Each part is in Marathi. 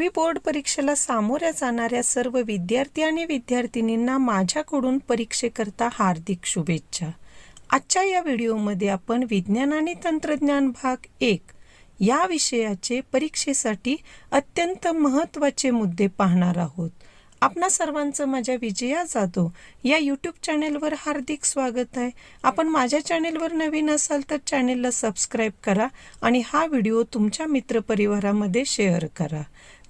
दहावी बोर्ड परीक्षेला सामोऱ्या जाणाऱ्या सर्व विद्यार्थी आणि विद्यार्थिनींना माझ्याकडून परीक्षेकरता हार्दिक शुभेच्छा. आजच्या या व्हिडिओमध्ये आपण विज्ञान आणि तंत्रज्ञान भाग एक या विषयाचे परीक्षेसाठी अत्यंत महत्त्वाचे मुद्दे पाहणार आहोत. आपणा सर्वांचं माझ्या विजया जाधव या यूट्यूब चॅनेलवर हार्दिक स्वागत आहे. आपण माझ्या चॅनेलवर नवीन असाल तर चॅनेलला सबस्क्राईब करा आणि हा व्हिडिओ तुमच्या मित्रपरिवारामध्ये शेअर करा.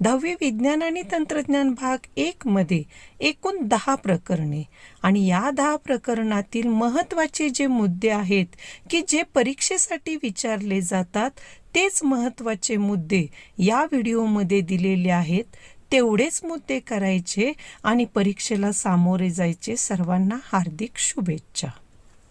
दहावी विज्ञान आणि तंत्रज्ञान भाग एकमध्ये एकूण दहा प्रकरणे. आणि या दहा प्रकरणातील महत्त्वाचे जे मुद्दे आहेत की जे परीक्षेसाठी विचारले जातात तेच महत्त्वाचे मुद्दे या व्हिडिओमध्ये दिलेले आहेत. तेवढेच मुद्दे करायचे आणि परीक्षेला सामोरे जायचे सर्वांना हार्दिक शुभेच्छा.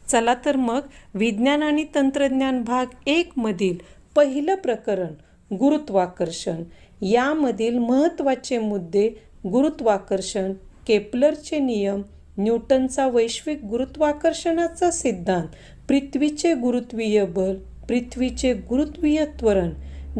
चला तर मग विज्ञान आणि तंत्रज्ञान भाग एकमधील पहिलं प्रकरण गुरुत्वाकर्षण. यामधील महत्त्वाचे मुद्दे गुरुत्वाकर्षण केपलरचे नियम न्यूटनचा वैश्विक गुरुत्वाकर्षणाचा सिद्धांत पृथ्वीचे गुरुत्वीय बल पृथ्वीचे गुरुत्वीय त्वरण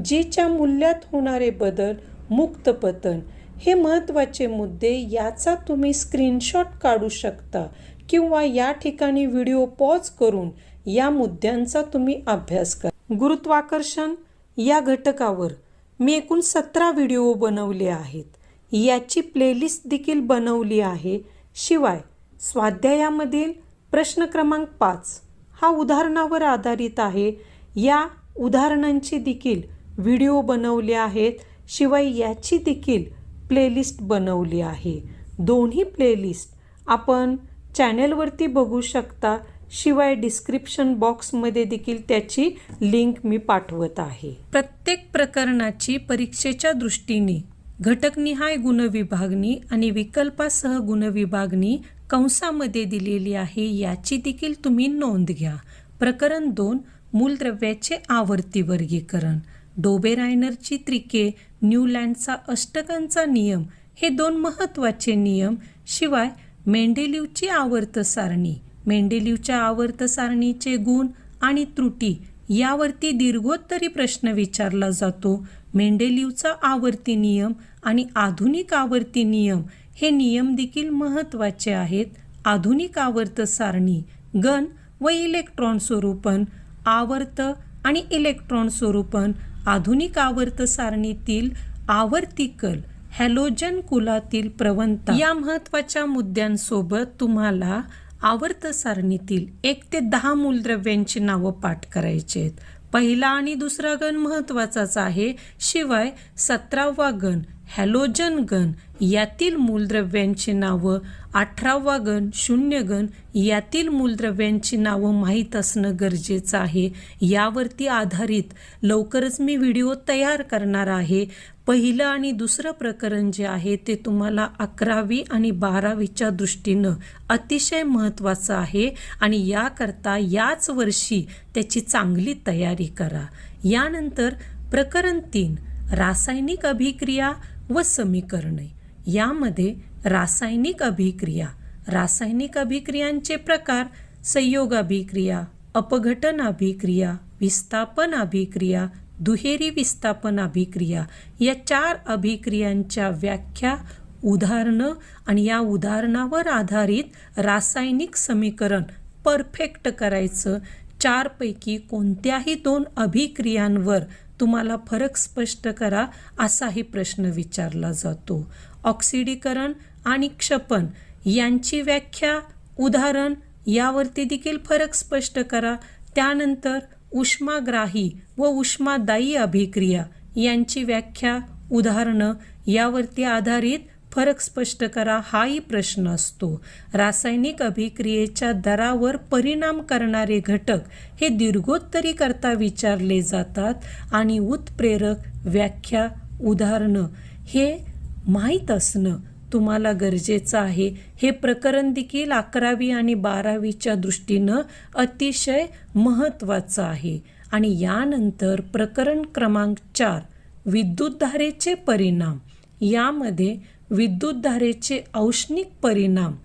जीच्या मूल्यात होणारे बदल मुक्त पतन हे महत्त्वाचे मुद्दे याचा तुम्ही स्क्रीनशॉट काढू शकता किंवा या ठिकाणी व्हिडिओ पॉज करून या मुद्द्यांचा तुम्ही अभ्यास करा. गुरुत्वाकर्षण या घटकावर मी एकूण सतरा व्हिडिओ बनवले आहेत. याची प्लेलिस्ट देखील बनवली आहे. शिवाय स्वाध्यायामधील प्रश्न क्रमांक पाच हा उदाहरणावर आधारित आहे. या उदाहरणांची देखील व्हिडिओ बनवले आहेत. शिवाय याची देखील प्लेलिस्ट बनवली आहे. दोन्ही प्लेलिस्ट आपण चॅनेलवरती बघू शकता. शिवाय डिस्क्रिप्शन बॉक्समध्ये देखील त्याची लिंक मी पाठवत आहे. प्रत्येक प्रकरणाची परीक्षेच्या दृष्टीने घटकनिहाय गुणविभागणी आणि विकल्पासह गुणविभागणी कंसामध्ये दिलेली आहे याची देखील तुम्ही नोंद घ्या. प्रकरण दोन मूलद्रव्याचे आवर्ती वर्गीकरण. डोबेरायनरची त्रिके न्यूलँडचा अष्टकांचा नियम हे दोन महत्त्वाचे नियम शिवाय मेंडेलिवची आवर्त सारणी. मेंडेलिवच्या आवर्त सारणीचे गुण आणि त्रुटी यावरती दीर्घोत्तरी प्रश्न विचारला जातो. मेंडेलिवचा आवर्ती नियम आणि आधुनिक आवर्ती नियम हे नियम देखील महत्त्वाचे आहेत. आधुनिक आवर्त सारणी गण व इलेक्ट्रॉन स्वरूपण आवर्त आणि इलेक्ट्रॉन स्वरूपण आधुनिक आवर्त सारणीतील आवर्तिकल हॅलोजन कुलातील प्रवणता या महत्त्वाच्या मुद्द्यांसोबत तुम्हाला आवर्त सारणीतील एक ते दहा मूलद्रव्यांची नावं पाठ करायची आहेत. पहिला आणि दुसरा गण महत्त्वाचाच आहे. शिवाय सतरावा गण हॅलोजन गण यातील मूलद्रव्यांची नावं अठरावा गण शून्य गण यातील मूलद्रव्यांची नावं माहीत असणं गरजेचं आहे. यावरती आधारित लवकरच मी व्हिडिओ तयार करणार आहे. पहिलं आणि दुसरं प्रकरण जे आहे ते तुम्हाला अकरावी आणि बारावीच्या दृष्टीनं अतिशय महत्त्वाचं आहे आणि याकरता याच वर्षी त्याची चांगली तयारी करा. यानंतर प्रकरण तीन रासायनिक अभिक्रिया व समीकरणे. यामध्ये रासायनिक अभिक्रिया रासायनिक अभिक्रियांचे प्रकार संयोग अभिक्रिया अपघटन अभिक्रिया विस्थापन अभिक्रिया दुहेरी विस्थापन अभिक्रिया या चार अभिक्रियांच्या व्याख्या उदाहरणं आणि या उदाहरणावर आधारित रासायनिक समीकरण परफेक्ट करायचं. चारपैकी कोणत्याही दोन अभिक्रियांवर तुम्हाला फरक स्पष्ट करा असाही प्रश्न विचारला जातो. ऑक्सिडीकरण आणि क्षपन यांची व्याख्या उदाहरण यावरती देखील फरक स्पष्ट करा. त्यानंतर उष्माग्राही व उष्मादायी अभिक्रिया यांची व्याख्या उदाहरणं यावरती आधारित फरक स्पष्ट करा. हाही प्रश्न असतो. रासायनिक अभिक्रियेच्या दरावर परिणाम करणारे घटक हे दीर्घोत्तरी करता विचारले जातात. आणि उत्प्रेरक व्याख्या उदाहरणं हे माहीत असणं तुम्हाला गरजेचं आहे. हे प्रकरण देखील अकरावी आणि बारावीच्या दृष्टीनं अतिशय महत्त्वाचं आहे. आणि यानंतर प्रकरण क्रमांक चार विद्युतधारेचे परिणाम. यामध्ये विद्युतधारेचे औष्णिक परिणाम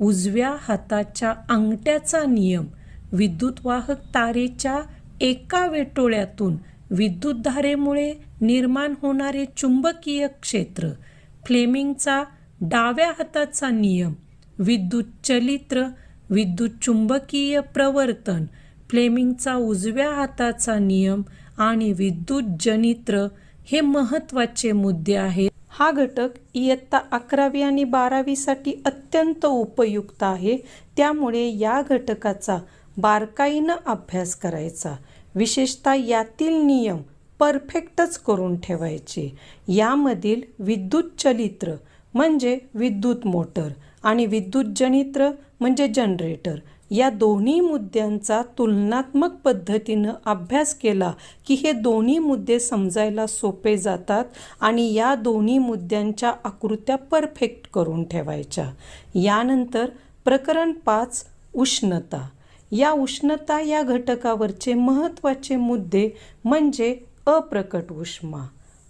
उजव्या हाताच्या अंगठ्याचा नियम विद्युतवाहक तारेच्या एका वेटोळ्यातून विद्युतधारेमुळे निर्माण होणारे चुंबकीय क्षेत्र फ्लेमिंगचा डाव्या हाताचा नियम विद्युत चलित्र विद्युत चुंबकीय प्रवर्तन फ्लेमिंगचा उजव्या हाताचा नियम आणि विद्युत जनित्र हे महत्त्वाचे मुद्दे आहेत. हा घटक इयत्ता अकरावी आणि बारावीसाठी अत्यंत उपयुक्त आहे. त्यामुळे या घटकाचा बारकाईनं अभ्यास करायचा. विशेषतः यातील नियम परफेक्टच करून ठेवायचे. यामधील विद्युत चलित्र म्हणजे विद्युत मोटर आणि विद्युत जनित्र म्हणजे जनरेटर. या दोन्ही मुद्द्यांचा तुलनात्मक पद्धतीनं अभ्यास केला की हे दोन्ही मुद्दे समजायला सोपे जातात आणि या दोन्ही मुद्द्यांच्या आकृत्या परफेक्ट करून ठेवायच्या. यानंतर प्रकरण पाच उष्णता. या उष्णता या घटकावरचे महत्त्वाचे मुद्दे म्हणजे अप्रकट उष्मा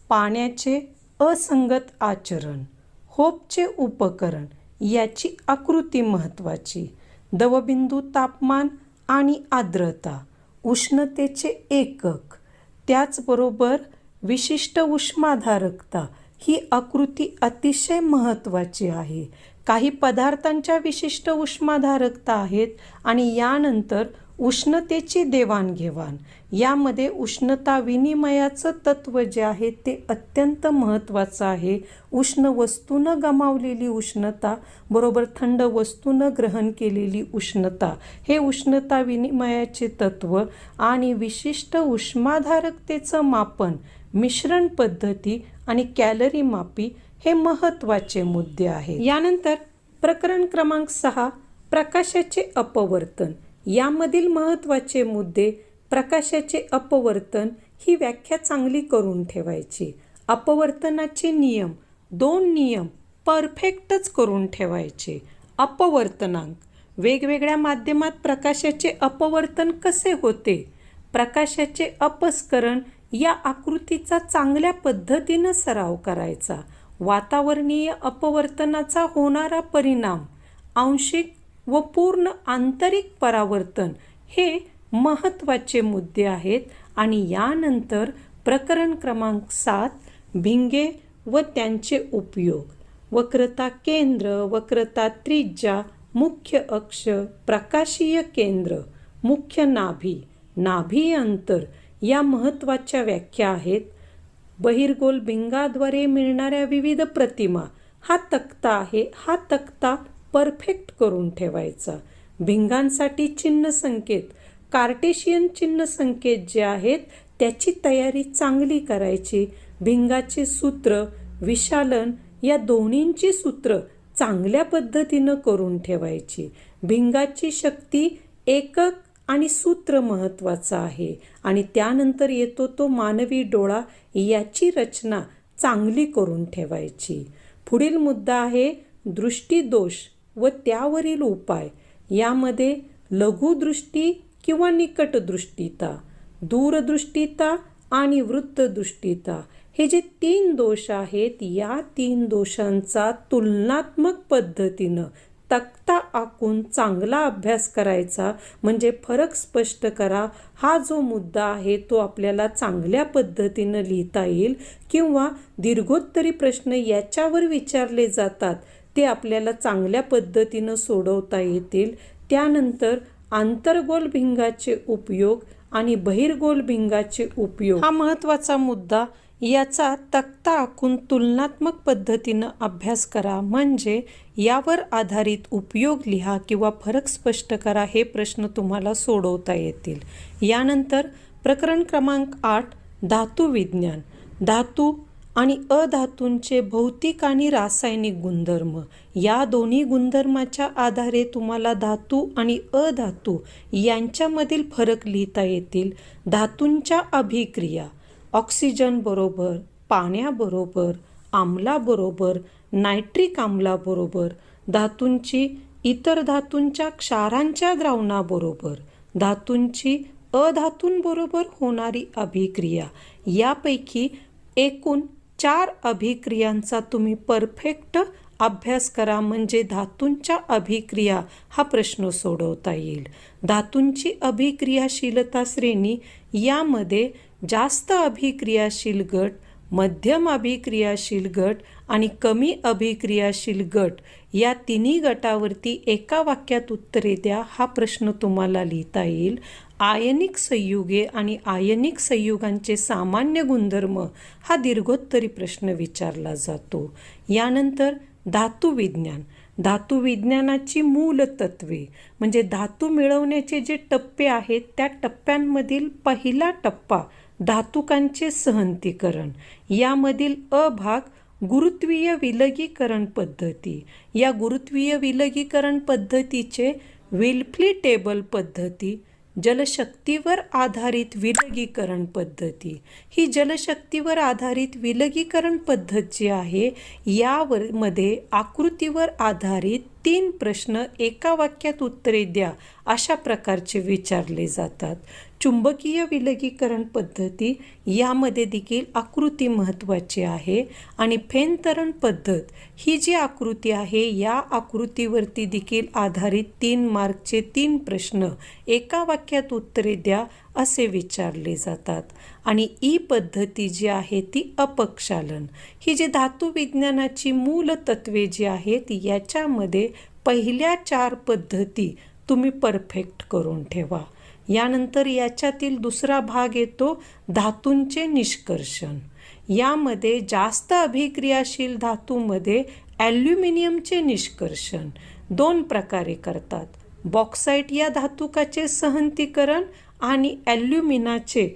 पाण्याचे असंगत आचरण होपचे उपकरण याची आकृती महत्त्वाची. दवबिंदू तापमान आणि आर्द्रता उष्णतेचे एकक त्याचबरोबर विशिष्ट उष्माधारकता ही आकृती अतिशय महत्त्वाची आहे. काही पदार्थांच्या विशिष्ट उष्माधारकता आहेत आणि यानंतर उष्णतेची देवाणघेवाण. यामध्ये उष्णता विनिमयाचं तत्त्व जे आहे ते अत्यंत महत्त्वाचं आहे. उष्ण वस्तूनं गमावलेली उष्णता बरोबर थंड वस्तूनं ग्रहण केलेली उष्णता हे उष्णता विनिमयाचे तत्त्व आणि विशिष्ट उष्माधारकतेचं मापन मिश्रण पद्धती आणि कॅलरी मापी हे महत्त्वाचे मुद्दे आहेत. यानंतर प्रकरण क्रमांक सहा प्रकाशाचे अपवर्तन. यामधील महत्त्वाचे मुद्दे प्रकाशाचे अपवर्तन ही व्याख्या चांगली करून ठेवायची. अपवर्तनाचे नियम दोन नियम परफेक्टच करून ठेवायचे. अपवर्तनांक. वेगवेगळ्या माध्यमात प्रकाशाचे अपवर्तन कसे होते? प्रकाशाचे अपस्करण या आकृतीचा चांगल्या पद्धतीनं सराव करायचा. वातावरणीय अपवर्तनाचा होणारा परिणाम. आंशिक व पूर्ण आंतरिक परावर्तन हे महत्त्वाचे मुद्दे आहेत आणि यानंतर प्रकरण क्रमांक सात भिंगे व त्यांचे उपयोग. वक्रता केंद्र वक्रता त्रिज्या मुख्य अक्ष प्रकाशीय केंद्र मुख्य नाभी नाभी अंतर या महत्त्वाच्या व्याख्या आहेत. बहिर्गोल भिंगाद्वारे मिळणाऱ्या विविध प्रतिमा हा तक्ता आहे हा तक्ता परफेक्ट करून ठेवायचा. भिंगांसाठी चिन्ह संकेत कार्टेशियन चिन्ह संकेत जे आहेत त्याची तयारी चांगली करायची. भिंगाचे सूत्र विशालन या दोन्हींची सूत्र चांगल्या पद्धतीनं करून ठेवायची. भिंगाची शक्ती एकक आणि सूत्र महत्त्वाचं आहे आणि त्यानंतर येतो तो मानवी डोळा याची रचना चांगली करून ठेवायची. पुढील मुद्दा आहे दृष्टीदोष. व त्यावरील उपाय यामध्ये लघुदृष्टी किंवा निकटदृष्टीता दूरदृष्टीता आणि वृत्तदृष्टीता. हे जे तीन दोष आहेत या तीन दोषांचा तुलनात्मक पद्धतीनं तक्ता आखून चांगला अभ्यास करायचा. म्हणजे फरक स्पष्ट करा. हा जो मुद्दा आहे तो आपल्याला चांगल्या पद्धतीनं लिहिता येईल किंवा दीर्घोत्तरी प्रश्न याच्यावर विचारले जातात. ते आपल्याला चांगल्या पद्धतीनं सोडवता येतील. त्यानंतर आंतरगोल भिंगाचे उपयोग आणि बहिर्गोल भिंगाचे उपयोग. हा महत्त्वाचा मुद्दा. याचा तक्ता आखून तुलनात्मक पद्धतीनं अभ्यास करा. म्हणजे यावर आधारित उपयोग लिहा किंवा फरक स्पष्ट करा हे प्रश्न तुम्हाला सोडवता येतील. यानंतर प्रकरण क्रमांक आठ धातू विज्ञान. धातू आणि अधातूंचे भौतिक आणि रासायनिक गुणधर्म या दोन्ही गुणधर्माच्या आधारे तुम्हाला धातू आणि अधातू यांच्यामधील फरक लिहिता येतील. धातूंच्या अभिक्रिया ऑक्सिजन बरोबर पाण्याबरोबर आम्लाबरोबर नायट्रिक आम्लाबरोबर धातूंची इतर धातूंच्या क्षारांच्या द्रावणाबरोबर धातूंची अधातूंबरोबर होणारी अभिक्रिया यापैकी एकूण चार अभिक्रियांचा तुम्ही परफेक्ट अभ्यास करा म्हणजे धातूंच्या अभिक्रिया हा प्रश्न सोडवता येईल. धातूंची अभिक्रियाशीलता श्रेणी यामध्ये जास्त अभिक्रियाशील गट मध्यम अभिक्रियाशील गट आणि कमी अभिक्रियाशील गट या तिन्ही गटावरती एका वाक्यात उत्तरे द्या हा प्रश्न तुम्हाला लिहिता येईल. आयनिक संयुगे आणि आयनिक संयुगांचे सामान्य गुणधर्म हा दीर्घोत्तरी प्रश्न विचारला जातो. यानंतर धातुविज्ञान धातुविज्ञानाची मूलतत्वे म्हणजे धातू मिळवण्याचे जे टप्पे आहेत त्या टप्प्यांमधील पहिला टप्पा धातुकांचे सहंतीकरण. यामधील अ भाग गुरुत्वीय विलगीकरण पद्धती. या गुरुत्वीय विलगीकरण पद्धतीचे विल्फ्ली टेबल पद्धती जलशक्तीवर आधारित विलगीकरण पद्धती. ही जलशक्तीवर आधारित विलगीकरण पद्धत जी आहे यावर मध्ये आकृतीवर आधारित तीन प्रश्न एका वाक्यात उत्तरे द्या अशा प्रकारचे विचारले जातात. चुंबकीय विलगीकरण पद्धती यामध्ये देखील आकृती महत्त्वाची आहे. आणि फेनतरण पद्धत ही जी आकृती आहे या आकृतीवरती देखील आधारित तीन मार्कचे तीन प्रश्न एका वाक्यात उत्तरे द्या असे विचारले जातात. आणि ई पद्धती जी आहे ती अपक्षालन. ही जी धातुविज्ञानाची मूल तत्वे जी आहेत याच्यामध्ये पहिल्या चार पद्धती तुम्ही परफेक्ट करून ठेवा. यानंतर याच्यातील दुसरा भाग येतो धातूंचे निष्कर्षण. यामध्ये जास्त अभिक्रियाशील धातूमध्ये ॲल्युमिनियमचे निष्कर्षण. दोन प्रकारे करतात. बॉक्साईट या धातुकाचे सहंतीकरण आणि ॲल्युमिनाचे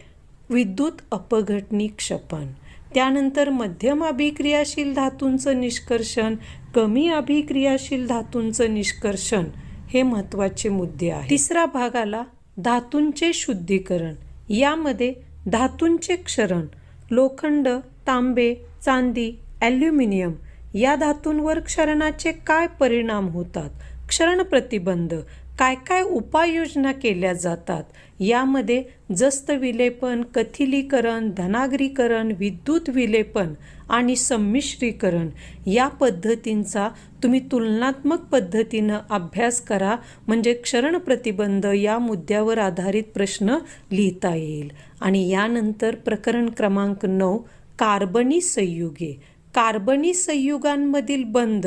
विद्युत अपघटनी क्षपण. त्यानंतर मध्यम अभिक्रियाशील धातूंचं निष्कर्षण कमी अभिक्रियाशील धातूंचं निष्कर्षण हे महत्त्वाचे मुद्दे आहेत. तिसरा भाग आला धातूंचे शुद्धीकरण. यामध्ये धातूंचे क्षरण लोखंड तांबे चांदी ॲल्युमिनियम या धातूंवर क्षरणाचे काय परिणाम होतात? क्षरण प्रतिबंध काय काय उपाययोजना केल्या जातात? यामध्ये जस्त विलेपन कथिलीकरण धनागरीकरण विद्युत विलेपन आणि संमिश्रीकरण या पद्धतींचा तुम्ही तुलनात्मक पद्धतीनं अभ्यास करा. म्हणजे क्षरण प्रतिबंध या मुद्द्यावर आधारित प्रश्न लिहिता येईल. आणि यानंतर प्रकरण क्रमांक नऊ कार्बनी संयुगे. कार्बनी संयुगांमधील बंध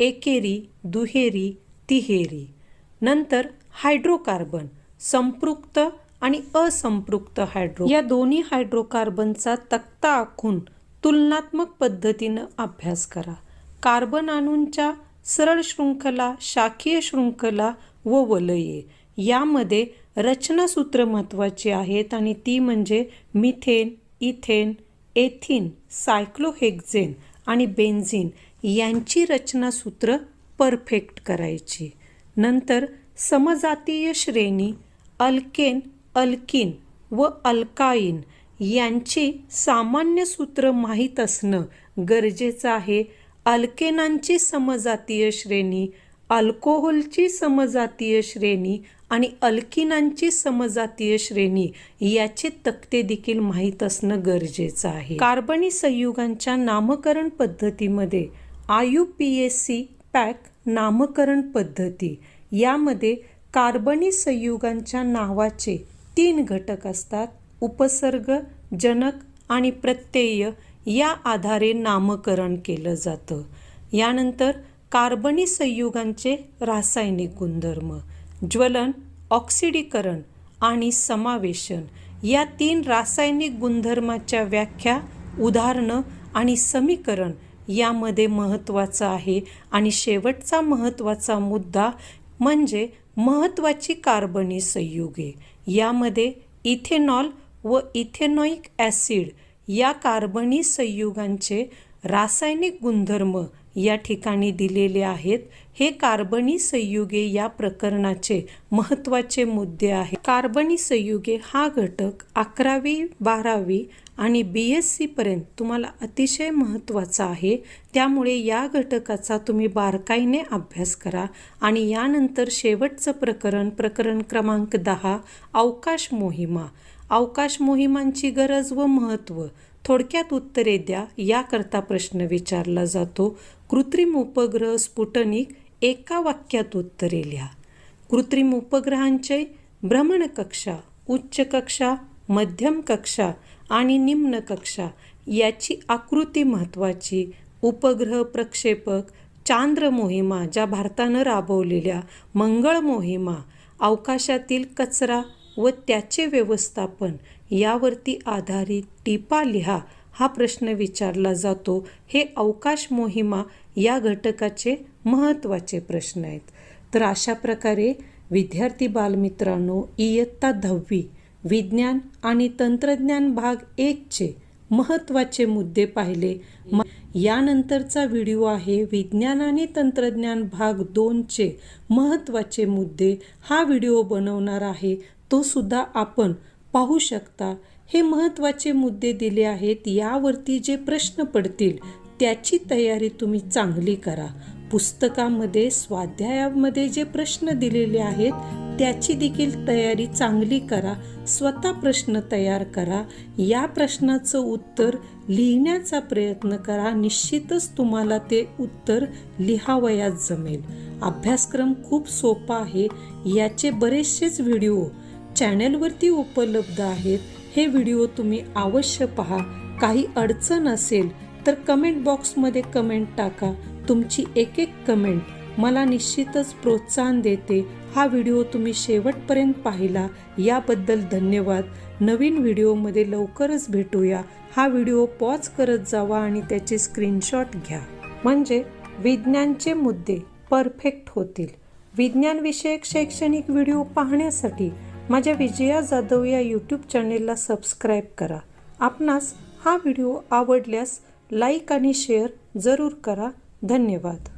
एकेरी दुहेरी तिहेरी. नंतर हायड्रोकार्बन संपृक्त आणि असंपृक्त हायड्रो या दोन्ही हायड्रोकार्बनचा तक्ता आखून तुलनात्मक पद्धतीनं अभ्यास करा. कार्बन अणूंच्या सरळ शृंखला शाखीय शृंखला व वलये यामध्ये रचनासूत्र महत्त्वाची आहेत आणि ती म्हणजे मिथेन इथेन एथिन सायक्लोहेक्झेन आणि बेन्झिन यांची रचनासूत्र परफेक्ट करायची. नंतर समजातीय श्रेणी अल्केन अल्किन व अल्काईन यांची सामान्य सूत्र माहीत असणं गरजेचं आहे. अल्केनांची समजातीय श्रेणी अल्कोहोलची समजातीय श्रेणी आणि अल्किनांची समजातीय श्रेणी याचे तक्ते देखील माहीत असणं गरजेचं आहे. कार्बनी संयुगांच्या नामकरण पद्धतीमध्ये आयू पी एस सी पॅक नामकरण पद्धती यामध्ये कार्बनी संयुगांच्या नावाचे तीन घटक असतात. उपसर्ग जनक आणि प्रत्यय या आधारे नामकरण केलं जातं. यानंतर कार्बनी संयुगांचे रासायनिक गुणधर्म ज्वलन ऑक्सिडीकरण आणि समावेशन या तीन रासायनिक गुणधर्माच्या व्याख्या उदाहरणं आणि समीकरण यामध्ये महत्त्वाचं आहे आणि शेवटचा महत्त्वाचा मुद्दा म्हणजे महत्त्वाची कार्बनी संयुगे. यामध्ये इथेनॉल व इथेनॉइक ॲसिड या कार्बनी संयुगांचे रासायनिक गुणधर्म या ठिकाणी दिलेले आहेत. हे कार्बनी संयुगे या प्रकरणाचे महत्त्वाचे मुद्दे आहेत. कार्बनी संयुगे हा घटक अकरावी बारावी आणि बी एस सीपर्यंत तुम्हाला अतिशय महत्त्वाचा आहे. त्यामुळे या घटकाचा तुम्ही बारकाईने अभ्यास करा आणि यानंतर शेवटचं प्रकरण प्रकरण क्रमांक दहा अवकाश मोहिमा. अवकाश मोहिमांची गरज व महत्त्व थोडक्यात उत्तरे द्या. याकरता प्रश्न विचारला जातो. कृत्रिम उपग्रह स्फुटनिक एका वाक्यात उत्तरे लिहा. कृत्रिम उपग्रहांचे भ्रमणकक्षा उच्च कक्षा मध्यम कक्षा आणि निम्न कक्षा याची आकृती महत्त्वाची उपग्रह प्रक्षेपक चांद्र मोहिमा ज्या भारतानं राबवलेल्या मंगळ मोहिमा अवकाशातील कचरा व त्याचे व्यवस्थापन यावरती आधारित टिपा लिहा हा प्रश्न विचारला जातो. हे अवकाश मोहिमा या घटकाचे महत्त्वाचे प्रश्न आहेत. तर अशा प्रकारे विद्यार्थी बालमित्रांनो इयत्ता दहावी विज्ञान आणि तंत्रज्ञान भाग एकचे महत्त्वाचे मुद्दे पाहिले. म यानंतरचा व्हिडिओ आहे विज्ञान आणि तंत्रज्ञान भाग दोनचे महत्त्वाचे मुद्दे. हा व्हिडिओ बनवणार आहे तो सुद्धा आपण पाहू शकता. हे महत्त्वाचे मुद्दे दिले आहेत. यावरती जे प्रश्न पडतील त्याची तयारी तुम्ही चांगली करा. पुस्तकामध्ये स्वाध्यायामध्ये जे प्रश्न दिलेले आहेत त्याची देखील तयारी चांगली करा. स्वतः प्रश्न तयार करा. या प्रश्नाचं उत्तर लिहिण्याचा प्रयत्न करा. निश्चितच तुम्हाला ते उत्तर लिहावयात जमेल. अभ्यासक्रम खूप सोपा आहे. याचे बरेचसेच व्हिडिओ चॅनेलवरती उपलब्ध आहेत. हे व्हिडिओ तुम्ही अवश्य पहा. काही अडचण असेल तर कमेंट बॉक्समध्ये कमेंट टाका. तुमची एक एक कमेंट मला निश्चितच प्रोत्साहन देते. हा व्हिडिओ तुम्ही शेवटपर्यंत पाहिला. याबद्दल धन्यवाद. नवीन व्हिडिओमध्ये लवकरच भेटूया. हा व्हिडिओ पॉज करत जावा आणि त्याचे स्क्रीनशॉट घ्या. म्हणजे विज्ञानचे मुद्दे परफेक्ट होतील. विज्ञानविषयक शैक्षणिक व्हिडिओ पाहण्यासाठी माझ्या विजया जाधव या यूट्यूब चॅनेलला सबस्क्राईब करा. आपणास हा व्हिडिओ आवडल्यास लाईक आणि शेअर जरूर करा. धन्यवाद.